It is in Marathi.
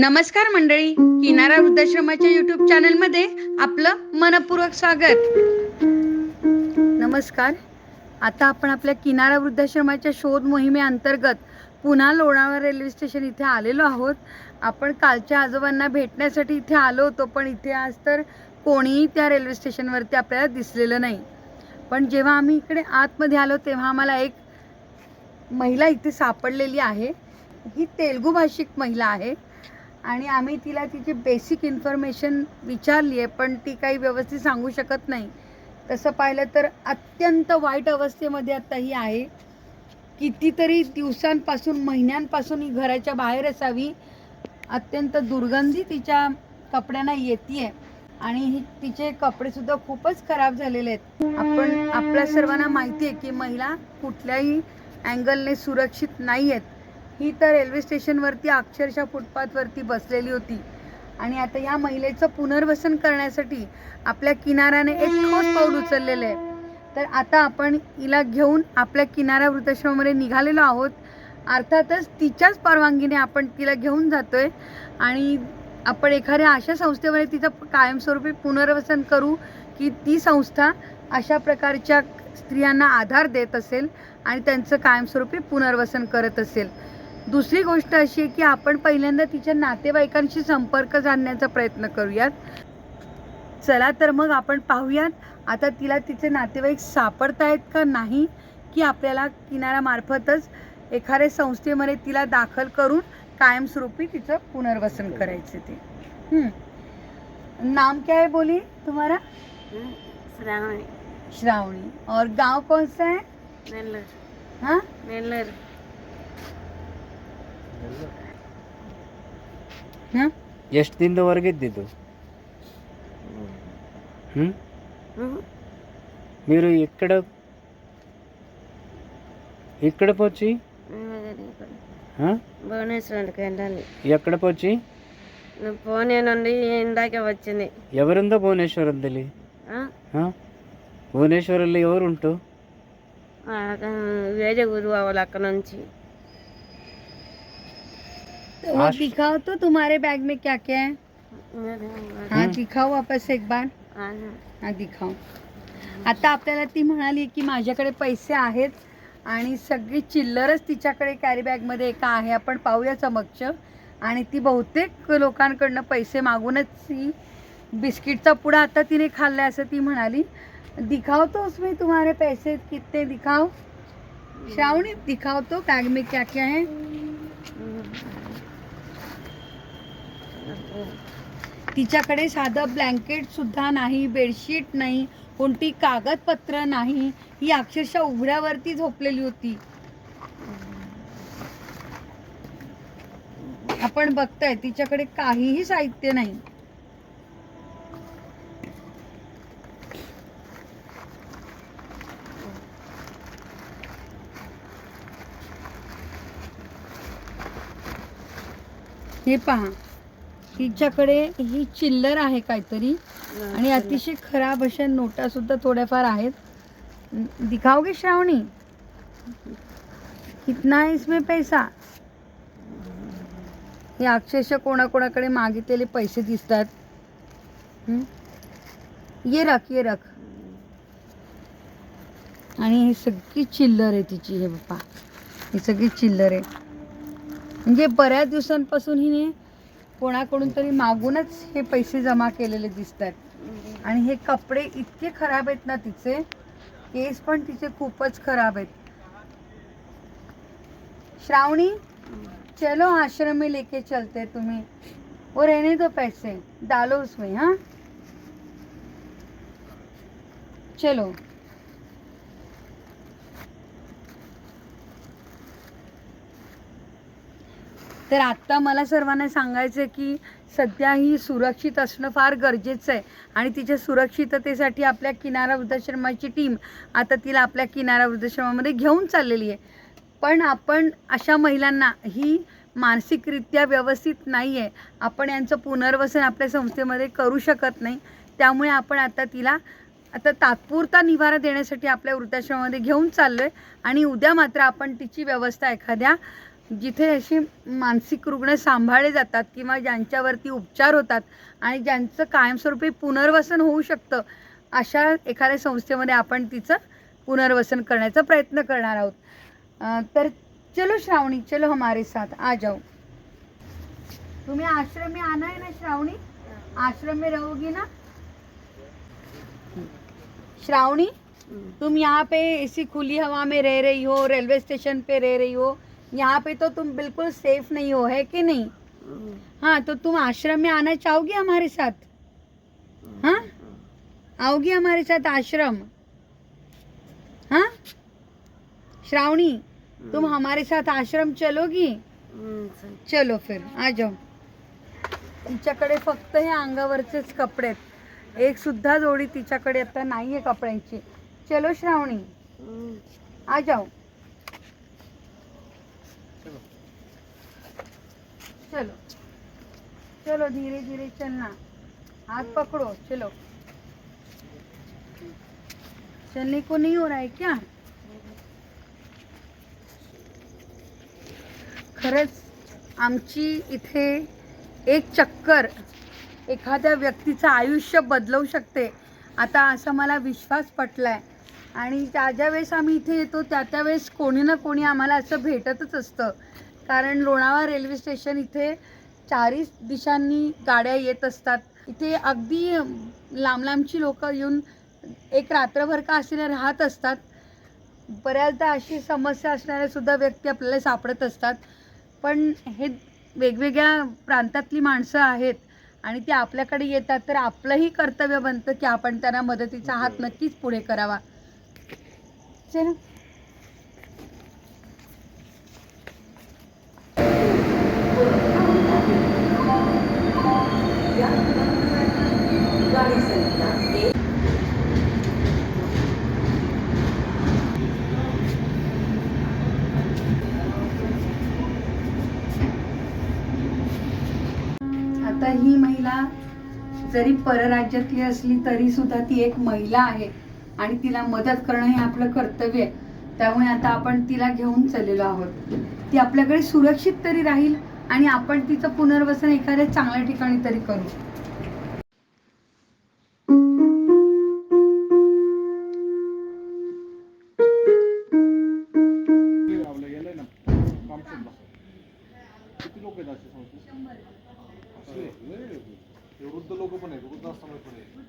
नमस्कार मंडळी किनारा वृद्धाश्रमाच्या युट्यूब चॅनलमध्ये आपलं मनपूर्वक स्वागत. नमस्कार. आता आपण आपल्या किनारा वृद्धाश्रमाच्या शोध मोहिमेअंतर्गत पुन्हा लोणावळा रेल्वे स्टेशन इथे आलेलो आहोत. आपण कालच्या आजोबांना भेटण्यासाठी इथे आलो होतो पण इथे आज तर कोणीही त्या रेल्वे स्टेशनवरती आपल्याला दिसलेलं नाही. पण जेव्हा आम्ही इकडे आतमध्ये आलो तेव्हा आम्हाला एक महिला इथे सापडलेली आहे. ही तेलगू भाषिक महिला आहे. आणि आम्ही तिला तिची बेसिक इन्फॉर्मेशन विचारली आहे पण ती काही व्यवस्थित सांगू शकत नाही. तसं पाहिलं तर अत्यंत वाईट अवस्थेमध्ये आता ही आहे. कितीतरी दिवसांपासून महिन्यांपासून ही घराच्या बाहेर असावी. अत्यंत दुर्गंधी तिच्या कपड्यांना येते आणि ही तिचे कपडेसुद्धा खूपच खराब झालेले आहेत. आपण आपल्या सर्वांना माहिती आहे की महिला कुठल्याही अँगलने सुरक्षित नाही आहेत ही तर रेल्वे स्टेशनवरती अक्षरशः फुटपाथवरती बसलेली होती. आणि आता या महिलेचं पुनर्वसन करण्यासाठी आपल्या किनाऱ्याने एक ठोस पाऊल उचललेलं आहे. तर आता आपण हिला घेऊन आपल्या किनारा वृद्धाश्रमामध्ये निघालेलो आहोत. अर्थातच तिच्याच परवानगीने आपण तिला घेऊन जातोय. आणि आपण एखाद्या अशा संस्थेमध्ये तिचं कायमस्वरूपी पुनर्वसन करू की ती संस्था अशा प्रकारच्या स्त्रियांना आधार देत असेल आणि त्यांचं कायमस्वरूपी पुनर्वसन करत असेल. दुसरी गोष्ट अशी आहे की आपण पहिल्यांदा तिच्या नातेवाईकांशी संपर्क साधण्याचा प्रयत्न करूयात. चला तर मग आपण पाहूयात आता तिला तिचे नातेवाईक सापडतायत का नाही की आपल्याला किनाऱ्यामार्फतच एखाद्या संस्थेमध्ये तिला दाखल करून कायमस्वरूपी तिचं पुनर्वसन करायचे ते. हम्म. नाम क्या है बोली तुम्हारा श्रावणी. श्रावणी. और गांव कौन सा है नेल्लर. हाँ? नेल्लर. हाँ ಎಷ್ಟು ದಿನದವರೆಗೆ ಇದ್ದಿದ್ದು? మీరు ఇక్కడ ఇక్కడ వచ్చి భువనేశ్వర్కి వెళ్ళాలి ఎక్కడ పోచి పోనే నుండి ఇందాకే వచ్చింది ఎవరుందో భువనేశ్వరం తెలి భువనేశ్వరంలో ఎవరు ఉంటావు వేరే గురువు అవ్వాలి అక్కడ నుంచి तो वो दिखाओ तो तुम्हारे बैग में क्या क्या है हाँ. दिखाओ वापस एक बार। हा। दिखाओ। आता आपल्याला ती म्हणाली की माझ्याकडे पैसे आहेत आणि सगळी चिल्लरच तिच्याकडे कॅरी बॅगमध्ये एका आहे. आपण पाहूया समक्ष. आणि ती बहुतेक लोकांकडनं पैसे मागूनच ही बिस्किटचा पुडा आता तिने खाल्ला असं ती म्हणाली. दिखाओ तो उसमें तुम्हारे पैसे कितने दिखाओ? श्रावणी दिखाओ तो बैग में क्या क्या है हो. तिच्याकडे साधं ब्लँकेट सुद्धा नाही बेडशीट नाही कोणती कागदपत्र नाही. ही अक्षरशः उघड्यावरती झोपलेली होती. आपण बघताय तिच्याकडे काहीही साहित्य नाही. हे पहा. तिच्याकडे ही चिल्लर आहे काहीतरी. आणि अतिशय खराब अशा नोटा सुद्धा थोड्याफार आहेत. दिखाओगे श्रावणी. कितना है इसमें पैसा? हे अक्षरशः कोणाकोणाकडे मागितलेले पैसे दिसतात. हं? ये रख ये रख. आणि ही सगळी चिल्लर आहे तिची हे बाप्पा. ही सगळी चिल्लर आहे. म्हणजे बऱ्याच दिवसांपासून हिने कोणाकडून तरी मागूनच हे पैसे जमा केलेले दिसतात आणि हे कपडे इतके खराब आहेत ना तिचे केस पण तिचे खूपच खराब आहेत. श्रावणी चलो आश्रम में लेके चलते तुम्हें. वो रहने दो पैसे डालो उसमें हाँ? चलो. तर आत्ता मला सर्वांना सांगायचं आहे की सध्या ही सुरक्षित असणं फार गरजेचं आहे. आणि तिच्या सुरक्षिततेसाठी आपल्या किनारा वृद्धाश्रमाची टीम आता तिला आपल्या किनारा वृद्धाश्रमामध्ये घेऊन चाललेली आहे. पण आपण अशा महिलांना ही मानसिकरित्या व्यवस्थित नाही आहे आपण यांचं पुनर्वसन आपल्या संस्थेमध्ये करू शकत नाही. त्यामुळे आपण आता तिला आता तात्पुरता निवारा देण्यासाठी आपल्या वृद्धाश्रमामध्ये घेऊन चाललो आहे आणि उद्या मात्र आपण तिची व्यवस्था एखाद्या जिथे अशी मानसिक रुग्ण सांभाळले जातात किंवा ज्यांच्यावरती उपचार होतात आणि ज्यांचं कायमस्वरूपी पुनर्वसन होऊ शकतं अशा एखाद्या संस्थेमध्ये आपण तिचं पुनर्वसन करण्याचा प्रयत्न करणार आहोत. तर चलो श्रावणी चलो हमारे साथ आ जाओ. तुम्हें आश्रम में आना है ना श्रावणी? आश्रम में रहोगी ना? श्रावणी तुम यहाँ पे ऐसी खुली हवा में रह रही हो रेलवे स्टेशन पे रह रही हो यहाँ पे तो तुम बिल्कुल सेफ नहीं हो है कि नहीं? हाँ तो तुम आश्रम में आना चाहोगी हमारे साथ? हाँ? आओगी हमारे साथ आश्रम? हाँ? श्रावणी तुम हमारे साथ आश्रम चलोगी? चलो फिर आ जाओ। तिच्याकडे फक्त हे अंगावरचेच कपडे आहेत. एक सुद्धा जोडी तिच्याकडे आता नाही आहे कपड्यांची. चलो श्रावणी. आ जाओ. चलो. चलो धीरे धीरे चलना. हाथ पकड़ो चलो. चलने को नहीं हो रहा है क्या? खरंच आमची इथे एक चक्कर एखाद्या व्यक्तीचं आयुष्य बदलवू शकते. आता असा मला विश्वास पटलाय. आणि ज्या ज्या वेळेस आम्ही इथे येतो त्या त्या वेळेस कोणी ना कोणी आम्हाला असं भेटतच असतं. कारण लोणावळा रेल्वे स्टेशन इथे चारही दिशांनी गाड्या येत असतात. इथे अगदी लांब लांबची लोक येऊन एक रात्रभर का असेना राहत असतात. बऱ्याचदा अशी समस्या असणाऱ्या सुद्धा व्यक्ती आपल्याला सापडत असतात. पण हे वेगवेगळ्या प्रांतातली माणसं आहेत आणि ती आपल्याकडे येतात तर आपलंही कर्तव्य बनतं की आपण त्यांना मदतीचा हात नक्कीच पुढे करावा. चला. आता ही महिला जरी परराज्यातली असली तरी सुद्धा ती एक महिला आहे. आणि तिला मदत करणं हे आपलं कर्तव्य आहे. त्यामुळे आता आपण तिला घेऊन चाललेलो आहोत. ती आपल्याकडे सुरक्षित तरी राहील आणि आपण तिचं पुनर्वसन एखाद्या चांगल्या ठिकाणी तरी करू. किती लोक पण आहेत. वृद्ध आश्रमात पण आहेत.